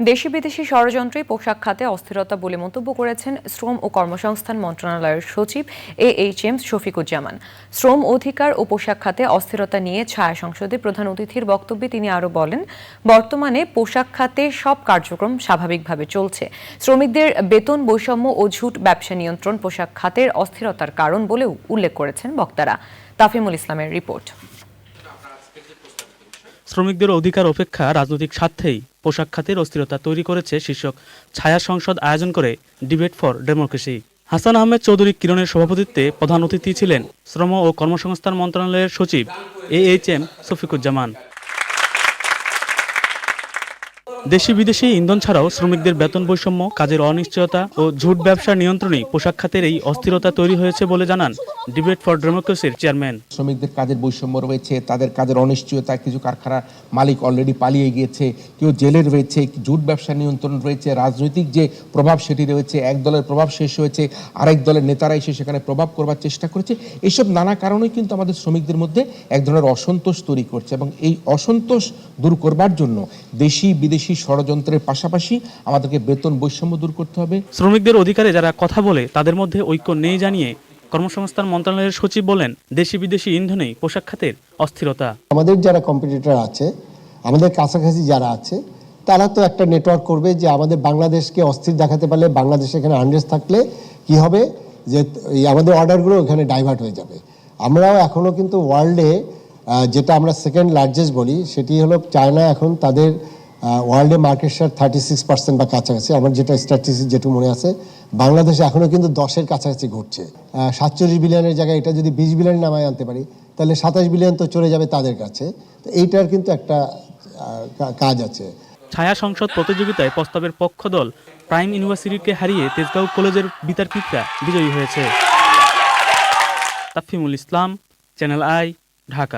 দেশি বিদেশি ষড়যন্ত্রে পোশাক খাতে অস্থিরতা বলে মন্তব্য করেছেন শ্রম ও কর্মসংস্থান মন্ত্রণালয়ের সচিব এ এইচ এম শফিকুজ্জামান। শ্রম অধিকার ও পোশাক খাতে অস্থিরতা নিয়ে ছায়া সংসদে প্রধান অতিথির বক্তব্যে তিনি আরও বলেন, বর্তমানে পোশাক খাতে সব কার্যক্রম স্বাভাবিকভাবে চলছে। শ্রমিকদের বেতন, বৈষম্য ও ঝুট ব্যবসা নিয়ন্ত্রণ পোশাক খাতের অস্থিরতার কারণ বলেও উল্লেখ করেছেন বক্তারা। তাফিমুল ইসলামের রিপোর্ট। শ্রমিকদের অধিকার অপেক্ষা রাজনৈতিক স্বার্থেই পোশাক খাতের অস্থিরতা তৈরি করেছে শীর্ষক ছায়া সংসদ আয়োজন করে debate for democracy. Hasan Ahmed Chowdhury কিরণের সভাপতিত্বে প্রধান অতিথি ছিলেন শ্রম ও কর্মসংস্থান মন্ত্রণালয়ের সচিব এ এইচ এম শফিকুজ্জামান। দেশি বিদেশি ইন্ধন ছাড়াও শ্রমিকদের বেতন বৈষম্য, কাজের অনিশ্চয়তা ও ঝুট ব্যবসার নিয়ন্ত্রণেই পোশাক খাতের এই অস্থিরতা তৈরি হয়েছে বলে জানান ডিবেট ফর ডেমোক্রেসির চেয়ারম্যান শ্রমিকদের কাজের বৈষম্য রয়েছে তাদের কাজের অনিশ্চয়তা কিছু কারখানার মালিক অলরেডি পালিয়ে গিয়েছে কেউ জেলে রয়েছে জুট ব্যবসা নিয়ন্ত্রণ রয়েছে রাজনৈতিক যে প্রভাব সেটি রয়েছে এক দলের প্রভাব শেষ হয়েছে আরেক দলের নেতারা এসে সেখানে প্রভাব করবার চেষ্টা করেছে এইসব নানা কারণেই কিন্তু আমাদের শ্রমিকদের মধ্যে এক ধরনের অসন্তোষ তৈরি করছে এবং এই অসন্তোষ দূর করবার জন্য দেশি বিদেশি ষড়যন্ত্রের পাশাপাশি আমাদেরকে বেতন বৈষম্য দূর করতে হবে। শ্রমিকদের অধিকারে যারা কথা বলে তাদের মধ্যে ঐক্য নেই জানিয়ে কর্মসংস্থান মন্ত্রণালয়ের সচিব বলেন, দেশি বিদেশি ইন্ধনেই পোশাক খাতের অস্থিরতা। আমাদের যারা কম্পিটিটর আছে, আমাদের কাছাকাছি যারা আছে, তারা তো একটা নেটওয়ার্ক করবে যে আমাদের বাংলাদেশকে অস্থির দেখাতে পারলে, বাংলাদেশে এখানে আনরেস থাকলে কি হবে? যে আমাদের অর্ডারগুলো ওখানে ডাইভার্ট হয়ে যাবে। আমরাও এখনও কিন্তু ওয়ার্ল্ডে যেটা আমরা সেকেন্ড লার্জেস্ট বলি, সেটি হলো চায়না এখন তাদের ওয়ার্ল্ডে market share thirty six percent বা কাছাকাছি, আমার যেটা স্ট্যাটিস্টিক যেটু মনে আছে, বাংলাদেশে এখনও কিন্তু দশের কাছাকাছি ঘুরছে সাতচল্লিশ বিলিয়নের জায়গায় এটা যদি বিশ বিলিয়ন নামায় আনতে পারি, তাহলে সাতাশ বিলিয়ন তো চলে যাবে তাদের কাছে। তো এইটার কিন্তু একটা কাজ আছে। ছায়া সংসদ প্রতিযোগিতায় প্রস্তাবের পক্ষ দল প্রাইম ইউনিভার্সিটিকে হারিয়ে তেজগাঁও কলেজের বিতার্কিকরা বিজয়ী হয়েছে। Tafimul Islam, channel I, Dhaka.